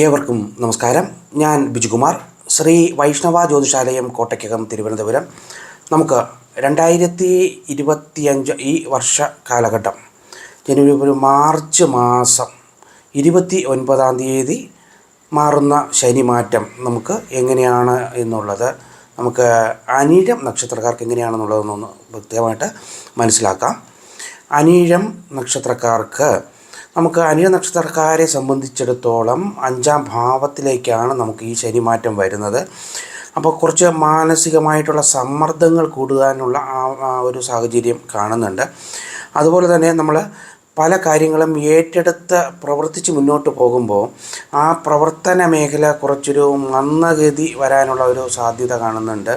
ഏവർക്കും നമസ്കാരം. ഞാൻ ബിജുകുമാർ ശ്രീ വൈഷ്ണവ ജ്യോതിഷാലയം കോട്ടയ്ക്കകം തിരുവനന്തപുരം. നമുക്ക് രണ്ടായിരത്തി ഇരുപത്തിയഞ്ച് ഈ വർഷ കാലഘട്ടം ജനുവരി ഒരു മാർച്ച് മാസം ഇരുപത്തി ഒൻപതാം തീയതി മാറുന്ന ശനിമാറ്റം നമുക്ക് എങ്ങനെയാണ് എന്നുള്ളത് നമുക്ക് അനിഴം നക്ഷത്രക്കാർക്ക് എങ്ങനെയാണെന്നുള്ളതെന്നൊന്ന് കൃത്യമായിട്ട് മനസ്സിലാക്കാം. അനിഴം നക്ഷത്രക്കാർക്ക് നമുക്ക് അനിയ നക്ഷത്രക്കാരെ സംബന്ധിച്ചിടത്തോളം അഞ്ചാം ഭാവത്തിലേക്കാണ് നമുക്ക് ഈ ശനിമാറ്റം വരുന്നത്. അപ്പോൾ കുറച്ച് മാനസികമായിട്ടുള്ള സമ്മർദ്ദങ്ങൾ കൂടുവാനുള്ള ആ ആ ഒരു സാഹചര്യം കാണുന്നുണ്ട്. അതുപോലെ തന്നെ നമ്മൾ പല കാര്യങ്ങളും ഏറ്റെടുത്ത് പ്രവർത്തിച്ച് മുന്നോട്ട് പോകുമ്പോൾ ആ പ്രവർത്തന മേഖല കുറച്ചൊരു മന്ദഗതി വരാനുള്ള ഒരു സാധ്യത കാണുന്നുണ്ട്.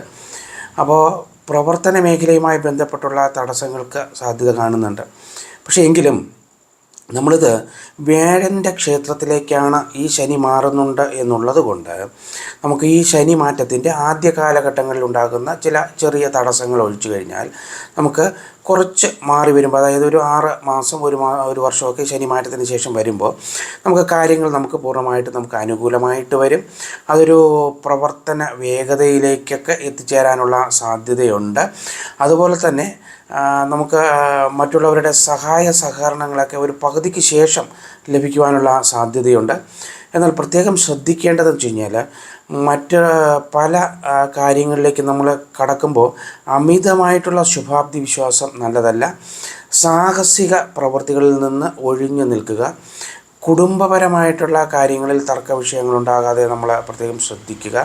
അപ്പോൾ പ്രവർത്തന മേഖലയുമായി ബന്ധപ്പെട്ടുള്ള തടസ്സങ്ങൾക്ക് സാധ്യത കാണുന്നുണ്ട്. പക്ഷേ എങ്കിലും നമ്മളിത് വേഴന്റെ ക്ഷേത്രത്തിലേക്കാണ് ഈ ശനി മാറുന്നുണ്ട് എന്നുള്ളത് കൊണ്ട് നമുക്ക് ഈ ശനി മാറ്റത്തിന്റെ ആദ്യ കാലഘട്ടങ്ങളിൽ ഉണ്ടാകുന്ന ചില ചെറിയ തടസ്സങ്ങൾ ഒഴിച്ചു കഴിഞ്ഞാൽ നമുക്ക് കുറച്ച് മാറി വരുമ്പോൾ അതായത് ഒരു ആറ് മാസം ഒരു മാ ഒരു വർഷമൊക്കെ ശനി മാറ്റത്തിന് ശേഷം വരുമ്പോൾ നമുക്ക് കാര്യങ്ങൾ നമുക്ക് പൂർണമായിട്ട് നമുക്ക് അനുകൂലമായിട്ട് വരും. അതൊരു പ്രവർത്തന വേഗതയിലേക്കൊക്കെ എത്തിച്ചേരാനുള്ള സാധ്യതയുണ്ട്. അതുപോലെ തന്നെ നമുക്ക് മറ്റുള്ളവരുടെ സഹായ സഹകരണങ്ങളൊക്കെ ഒരു പകുതിക്ക് ശേഷം ലഭിക്കുവാനുള്ള സാധ്യതയുണ്ട്. എന്നാൽ പ്രത്യേകം ശ്രദ്ധിക്കേണ്ടതെന്ന് വെച്ച് കഴിഞ്ഞാൽ മറ്റ് പല കാര്യങ്ങളിലേക്ക് നമ്മൾ കടക്കുമ്പോൾ അമിതമായിട്ടുള്ള ശുഭാപ്തി വിശ്വാസം നല്ലതല്ല. സാഹസിക പ്രവൃത്തികളിൽ നിന്ന് ഒഴിഞ്ഞു നിൽക്കുക. കുടുംബപരമായിട്ടുള്ള കാര്യങ്ങളിൽ തർക്ക വിഷയങ്ങളുണ്ടാകാതെ നമ്മൾ പ്രത്യേകം ശ്രദ്ധിക്കുക.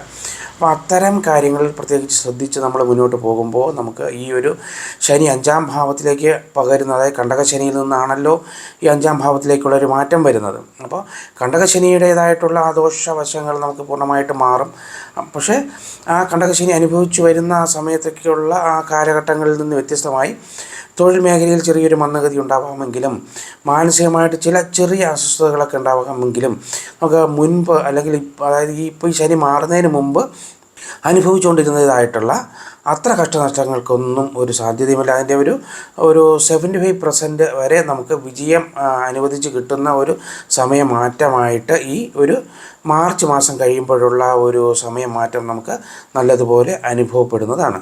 അപ്പോൾ അത്തരം കാര്യങ്ങളിൽ പ്രത്യേകിച്ച് ശ്രദ്ധിച്ച് നമ്മൾ മുന്നോട്ട് പോകുമ്പോൾ നമുക്ക് ഈ ഒരു ശനി അഞ്ചാം ഭാവത്തിലേക്ക് പകരുന്ന അതായത് കണ്ടകശനിയിൽ നിന്നാണല്ലോ ഈ അഞ്ചാം ഭാവത്തിലേക്കുള്ള ഒരു മാറ്റം വരുന്നത്. അപ്പോൾ കണ്ടകശനിയുടേതായിട്ടുള്ള ആ ദോഷവശങ്ങൾ നമുക്ക് പൂർണമായിട്ട് മാറും. പക്ഷേ ആ കണ്ടകശനി അനുഭവിച്ചു വരുന്ന ആ സമയത്തൊക്കെയുള്ള ആ കാലഘട്ടങ്ങളിൽ നിന്ന് വ്യത്യസ്തമായി തൊഴിൽ മേഖലയിൽ ചെറിയൊരു മന്ദഗതി ഉണ്ടാവാമെങ്കിലും മാനസികമായിട്ട് ചില ചെറിയ അസ്വസ്ഥതകളൊക്കെ ഉണ്ടാവാമെങ്കിലും നമുക്ക് മുൻപ് അല്ലെങ്കിൽ അതായത് ഈ ഇപ്പോൾ ഈ ശനി മാറുന്നതിന് മുമ്പ് അനുഭവിച്ചുകൊണ്ടിരുന്നതായിട്ടുള്ള അത്ര കഷ്ടനഷ്ടങ്ങൾക്കൊന്നും ഒരു സാധ്യതയുമില്ല. അതിന്റെ ഒരു ഒരു സെവന്റി ഫൈവ് പെർസെന്റ് വരെ നമുക്ക് വിജയം അനുവദിച്ച് കിട്ടുന്ന ഒരു സമയമാറ്റമായിട്ട് ഈ ഒരു മാർച്ച് മാസം കഴിയുമ്പോഴുള്ള ഒരു സമയമാറ്റം നമുക്ക് നല്ലതുപോലെ അനുഭവപ്പെടുന്നതാണ്.